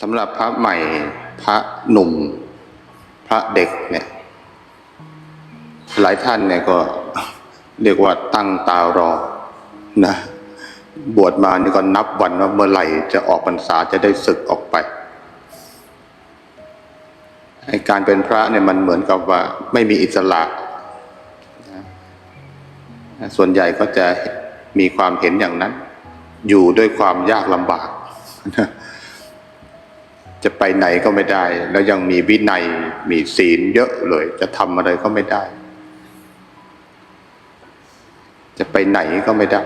สำหรับพระใหม่พระหนุ่ม พระเด็กเนี่ย หลายท่านเนี่ยก็เรียกว่าตั้งตารอนะ บวชมานี่ก็นับวันว่าเมื่อไหร่จะออกพรรษาจะได้ศึกออกไปไอการเป็นพระเนี่ยมันเหมือนกับว่าไม่มีอิสระ ส่วนใหญ่ก็จะมีความเห็นอย่างนั้น อยู่ด้วยความยากลำบากนะ จะไปไหนก็ไม่ได้ แล้วยังมีวินัยมีศีลเยอะเลย จะทำอะไรก็ไม่ได้ จะไปไหนก็ไม่ได้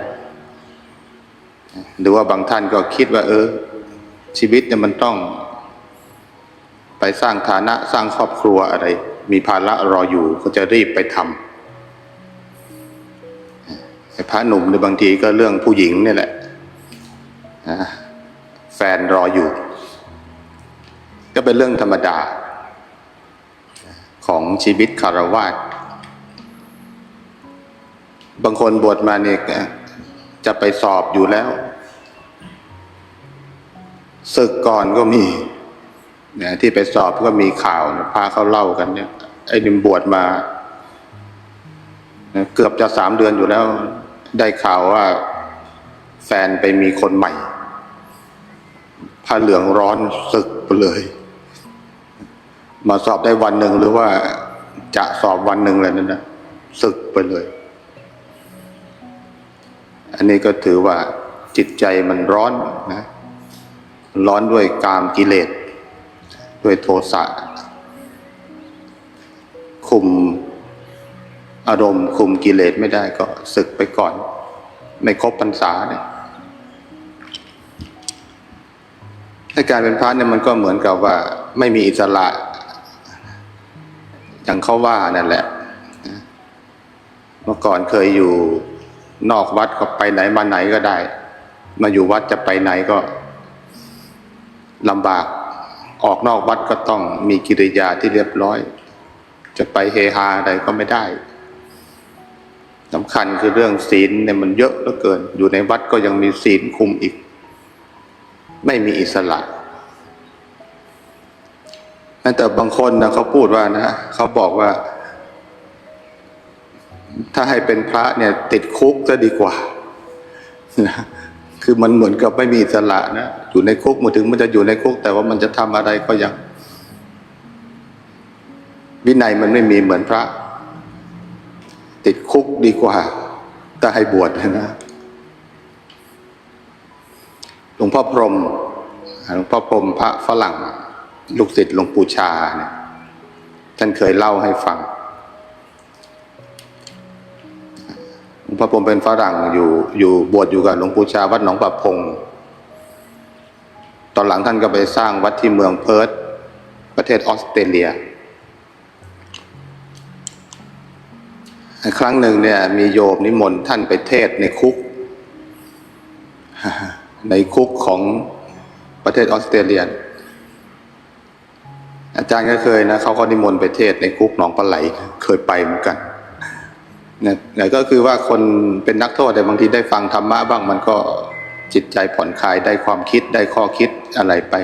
หรือว่าบางท่านก็คิดว่า เออ ชีวิตเนี่ยมันต้อง ไปสร้างฐานะสร้างครอบครัวอะไร มีภาระรออยู่ก็จะรีบไปทำไอ้พระหนุ่มในบางทีก็เรื่องผู้หญิงนี่แหละแฟนรออยู่ ก็เป็นเรื่องธรรมดา ของชีวิตคารวาสบางคนบวชมาเนี่ยจะไปสอบอยู่แล้วศึกก่อนก็มีเนี่ยที่ไปสอบก็มีข่าวนะพาเขาเล่ากันเนี่ย ไอ้นิมบวชมาเนี่ยเกือบจะสามเดือนอยู่แล้ว ได้ข่าวว่า แฟนไปมีคนใหม่ผ้าเหลืองร้อนศึกไปเลย มาสอบได้วันหนึ่งหรือว่าจะสอบวันหนึ่งเลยนั่นนะศึกไปเลย อันนี้ก็ถือว่าจิตใจมันร้อนนะ ร้อนด้วยกามกิเลส ด้วยโทสะคุมอารมณ์คุมกิเลสไม่ได้ก็ศึกไปก่อน ไม่ครบพรรษาเนี่ยถ้าการเป็นพระเนี่ยมันก็เหมือนกับว่า ไม่มีอิสระ อย่างเขาว่านั่นแหละ เมื่อก่อนเคยอยู่นอกวัดก็ไปไหนมาไหนก็ได้ มาอยู่วัดจะไปไหนก็ลำบาก ออกนอกวัดก็ต้องมีกิริยาที่เรียบร้อย จะไปเฮฮาอะไรก็ไม่ได้สำคัญคือเรื่องศีลเนี่ยมันเยอะเหลือเกิน อยู่ในวัดก็ยังมีศีลคุมอีก ไม่มีอิสระ แต่บางคนนะเขาพูดว่านะเขาบอกว่า ถ้าให้เป็นพระเนี่ย ติดคุกจะดีกว่านะคือมันเหมือนกับไม่มีอิสระนะอยู่ในคุกมาถึงมันจะอยู่ในคุก แต่ว่ามันจะทำอะไรก็ยังวินัยมันไม่มีเหมือนพระ ติดคุกดีกว่าถ้าให้บวชนะหลวงพ่อพรมหลวงพ่อพรมพระฝรั่ง ลูกศิษย์หลวงปู่ชาเนี่ยท่านเคยเล่าให้ฟังหลวงพ่อพรมเป็นฝรั่งอยู่อยู่บวชอยู่กับหลวงปู่ชาวัดหนองปะพง ตอนหลังท่านก็ไปสร้างวัดที่เมืองเพิร์ธประเทศออสเตรเลีย ครั้งหนึ่งเนี่ย มีโยมนิมนต์ท่านไปเทศในคุก ในคุกของประเทศออสเตรเลีย อาจารย์ก็เคยนะเขาก็นิมนต์ไปเทศในคุกหนองปลาไหลเคยไปเหมือนกันเนี่ยเนี่ยก็คือว่าคนเป็นนักโทษแต่บางทีได้ฟังธรรมะบ้างมันก็จิตใจผ่อนคลายได้ความคิดได้ข้อคิดอะไรไป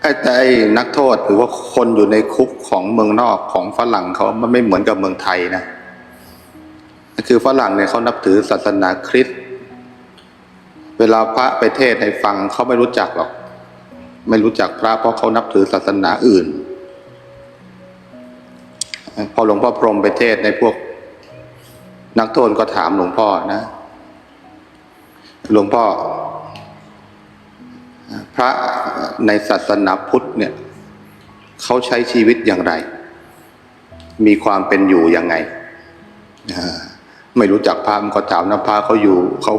ไอแต่ไอ้นักโทษหรือว่าคนอยู่ในคุกของเมืองนอกของฝรั่งเขามันไม่เหมือนกับเมืองไทยนะคือฝรั่งเนี่ยเขานับถือศาสนาคริสต์เวลาพระไปเทศให้ฟังเขาไม่รู้จักหรอก ไม่รู้จักพระเพราะเขานับถือศาสนาอื่น พอหลวงพ่อพรมไปเทศในพวก นักโทษก็ถามหลวงพ่อนะ หลวงพ่อ พระในศาสนาพุทธเนี่ยเขาใช้ชีวิตอย่างไร มีความเป็นอยู่ยังไงไม่รู้จักพระมันก็ถามนะพระเขาอยู่เขา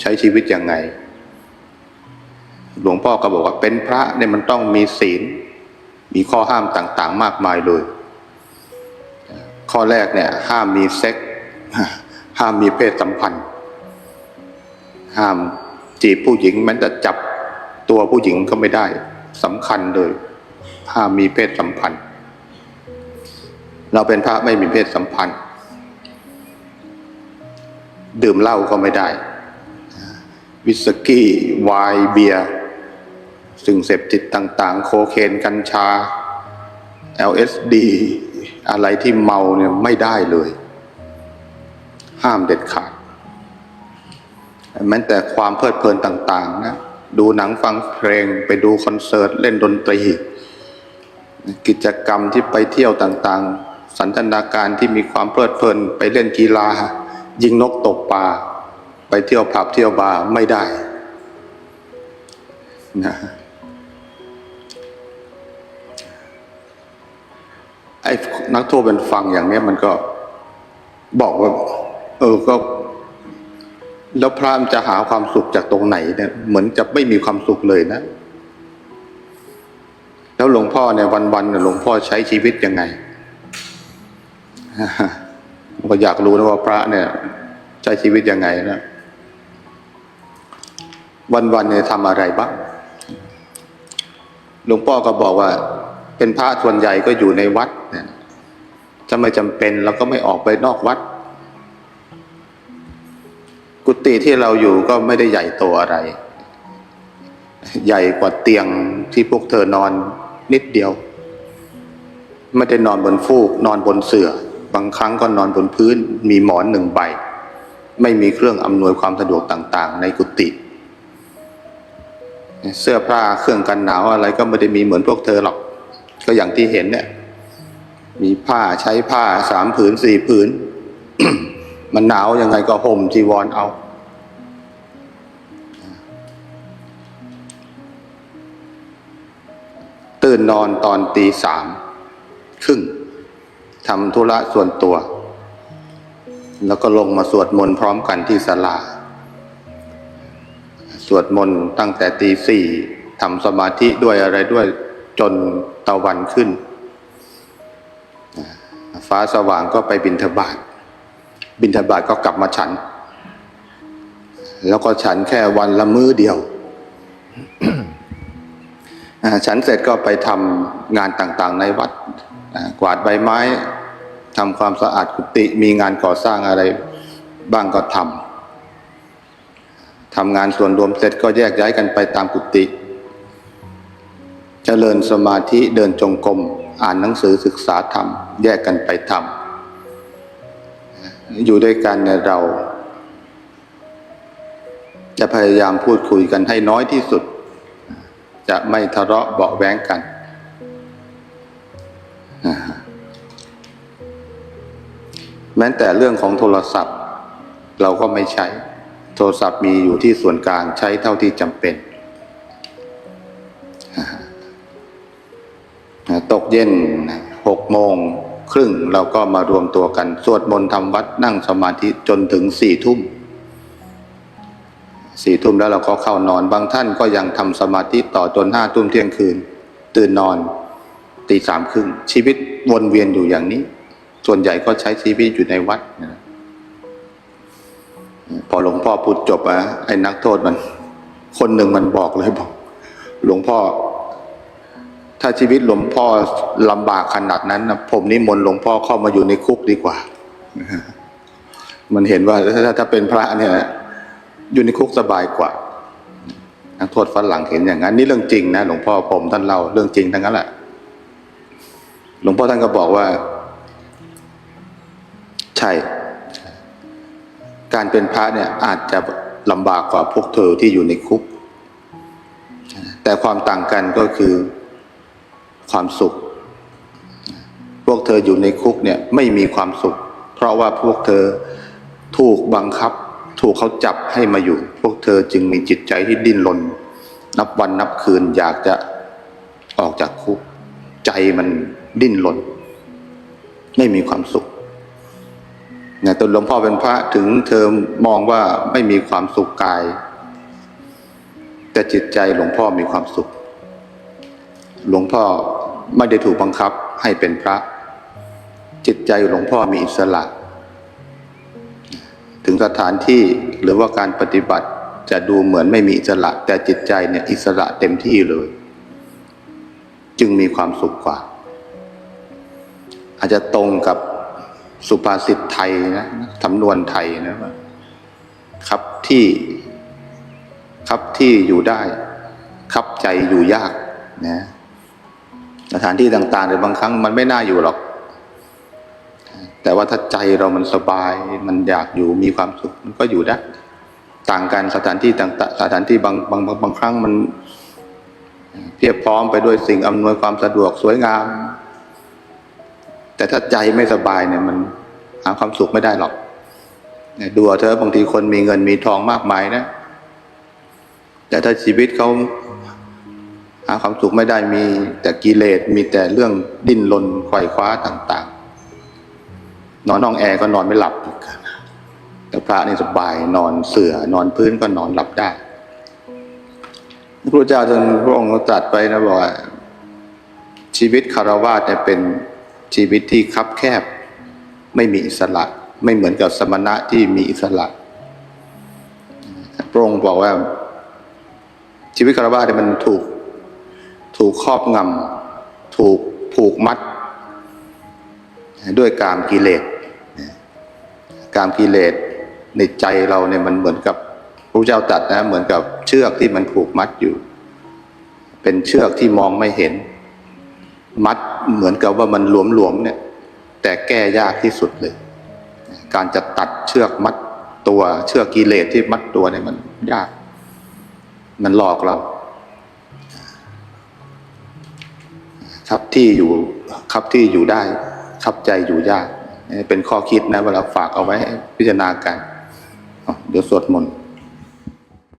ใช้ชีวิตยังไง หลวงพ่อก็บอกว่าเป็นพระเนี่ยมันต้องมีศีล มีข้อห้ามต่างๆ มากมายเลย ข้อแรกเนี่ยห้ามมีเซ็ก ห้ามมีเพศสัมพันธ์ ห้ามจีบผู้หญิงแม้แต่จับตัวผู้หญิงก็ไม่ได้สำคัญเลย ห้ามมีเพศสัมพันธ์ เราเป็นพระไม่มีเพศสัมพันธ์ ดื่มเหล้าก็ไม่ได้ วิสกี้ไวน์เบียร์ สิ่งเสพติดต่างๆ โคเคนกัญชา LSD อะไรที่เมาเนี่ยไม่ได้เลย ห้ามเด็ดขาดแม้แต่ความเพลิดเพลินต่างๆนะดูหนังฟังเพลงไปดูคอนเสิร์ตเล่นดนตรี กิจกรรมที่ไปเที่ยวต่างๆ สันทนาการที่มีความเพลิดเพลินไปเล่นกีฬา ยิงนกตกปลาไปเที่ยวผับเที่ยวบาร์ไม่ได้นะ นักโทษเป็นฟังอย่างเนี้ยมันก็บอกว่า เออก็ แล้วพระมจะหาความสุขจากตรงไหนเนี่ย เหมือนจะไม่มีความสุขเลยนะ แล้วหลวงพ่อเนี่ยวันๆเนี่ยหลวงพ่อใช้ชีวิตยังไงก็อยากรู้นะว่าพระเนี่ย ใช้ชีวิตยังไงนะวันๆเนี่ยทำอะไรบ้างหลวงพ่อก็บอกว่า เป็นพระส่วนใหญ่ก็อยู่ในวัดเนี่ย จะไม่จำเป็นเราก็ไม่ออกไปนอกวัด กุฏิที่เราอยู่ก็ไม่ได้ใหญ่โตอะไร ใหญ่กว่าเตียงที่พวกเธอนอนนิดเดียว ไม่ได้นอนบนฟูก นอนบนเสื่อบางครั้งก็นอนบนพื้น มีหมอนหนึ่งใบ ไม่มีเครื่องอำนวยความสะดวกต่างๆ ในกุฏิเสื้อผ้าเครื่องกันหนาวอะไรก็ไม่ได้มีเหมือนพวกเธอหรอก ก็อย่างที่เห็นเนี่ย มีผ้าใช้ผ้าสามผืนสี่ผืน มันหนาวยังไงก็ห่มจีวรเอา ตื่นนอนตอนตีสามครึ่งทำธุระส่วนตัว แล้วก็ลงมาสวดมนต์พร้อมกันที่ศาลาสวดมนต์ตั้งแต่ตีสี่ทำสมาธิด้วยอะไรด้วยจนตะวันขึ้น ฟ้าสว่างก็ไปบินทบาทบินทบาทก็กลับมาฉัน แล้วก็ฉันแค่วันละมื้อเดียวฉันเสร็จก็ไปทำงานต่างๆในวัด กวาดใบไม้ทำความสะอาดกุฏิมีงานก่อสร้างอะไรบ้างก็ทำทำงานส่วนรวมเสร็จก็แยกย้ายกันไปตามกุฏิเจริญสมาธิเดินจงกรม อ่านหนังสือศึกษาธรรม แยกกันไปทำอยู่ด้วยกันเนี่ยเรา จะพยายามพูดคุยกันให้น้อยที่สุด จะไม่ทะเลาะเบาแว้งกัน แม้แต่เรื่องของโทรศัพท์ เราก็ไม่ใช้ โทรศัพท์มีอยู่ที่ส่วนกลางใช้เท่าที่จำเป็น ตกเย็นหกโมงครึ่งเราก็มารวมตัวกัน สวดมนต์ทำวัดนั่งสมาธิจนถึงสี่ทุ่มสี่ทุ่มแล้วเราก็เข้านอนบางท่านก็ยังทำสมาธิต่อจนห้าทุ่มเที่ยงคืน ตื่นนอนตีสามครึ่งชีวิตวนเวียนอยู่อย่างนี้ ส่วนใหญ่ก็ใช้ชีวิตอยู่ในวัดนะพอหลวงพ่อพูดจบอะไอ้นักโทษมัน คนหนึ่งมันบอกเลยบอก หลวงพ่อ ถ้าชีวิตหลวงพ่อลำบากขนาดนั้นนะผมนิมนต์หลวงพ่อเข้ามาอยู่ในคุกดีกว่า มันเห็นว่าถ้าถ้าเป็นพระเนี่ย อยู่ในคุกสบายกว่า นักโทษฝรั่งเห็นอย่างนั้น นี่เรื่องจริงนะหลวงพ่อผมท่านเล่าเรื่องจริงทั้งนั้นแหละ หลวงพ่อท่านก็บอกว่า ใช่ การเป็นพระเนี่ยอาจจะลำบากกว่าพวกเธอที่อยู่ในคุก แต่ความต่างกันก็คือ ความสุข พวกเธออยู่ในคุกเนี่ยไม่มีความสุข เพราะว่าพวกเธอถูกบังคับ ถูกเขาจับให้มาอยู่ พวกเธอจึงมีจิตใจที่ดิ้นรนนับวันนับคืนอยากจะออกจากคุก ใจมันดิ้นรนไม่มีความสุขเนี่ยตนหลวงพ่อเป็นพระถึงเธอมองว่าไม่มีความสุขกาย แต่จิตใจหลวงพ่อมีความสุข หลวงพ่อ ไม่ได้ถูกบังคับให้เป็นพระ จิตใจหลวงพ่อมีอิสระ ถึงสถานที่หรือว่าการปฏิบัติจะดูเหมือนไม่มีอิสระ แต่จิตใจเนี่ยอิสระเต็มที่เลย จึงมีความสุขกว่า อาจจะตรงกับสุภาษิตไทยนะสำนวนไทยนะว่าครับที่ครับที่อยู่ได้ ครับใจอยู่ยากนะ สถานที่ต่างๆในยบางครั้งมันไม่น่าอยู่หรอก แต่ว่าถ้าใจเรามันสบาย มันอยากอยู่มีความสุขมันก็อยู่ได้ต่างกันสถานที่ต่างๆสถานที่บางบางบางบางครั้งมันเพียบพร้อมไปด้วยสิ่งอำนวยความสะดวกสวยงาม แต่ถ้าใจไม่สบายเนี่ย มันหาความสุขไม่ได้หรอกดูเอาเธอะบางทีคนมีเงินมีทองมากมายนะ แต่ถ้าชีวิตเขา หาความสุขไม่ได้มีแต่กิเลสมีแต่เรื่องดิ้นรนไขว่คว้าต่างๆ นอนห้องแอร์ก็นอนไม่หลับอีกแต่พระนี่สบายนอนเสือ่อนอนพื้นก็นอนหลับได้พระเจ้าท่านพระองค์ตรัสไปนะบอกว่าชีวิตคารวะเนี่ยเป็นชีวิตที่คับแคบ ไม่มีอิสระ ไม่เหมือนกับสมณะที่มีอิสระพระองค์บอกว่า ชีวิตคารวะเนี่ยมันถูก ถูกครอบงำถูกผูกมัด ด้วยกามกิเลสกามกิเลสในใจเราเนี่ยมันเหมือนกับพระเจ้าตัดนะเหมือนกับเชือกที่มันผูกมัดอยู่ เป็นเชือกที่มองไม่เห็น มัดเหมือนกับว่ามันหลวมๆเนี่ย แต่แก้ยากที่สุดเลย การจะตัดเชือกมัดตัวเชือกกิเลสที่มัดตัวเนี่ยมันยาก มันหลอกเรา ครับที่อยู่ครับที่อยู่ได้ครับใจอยู่ยาก เป็นข้อคิดนะเวลาฝากเอาไว้พิจารณากันเดี๋ยวสวดมนต์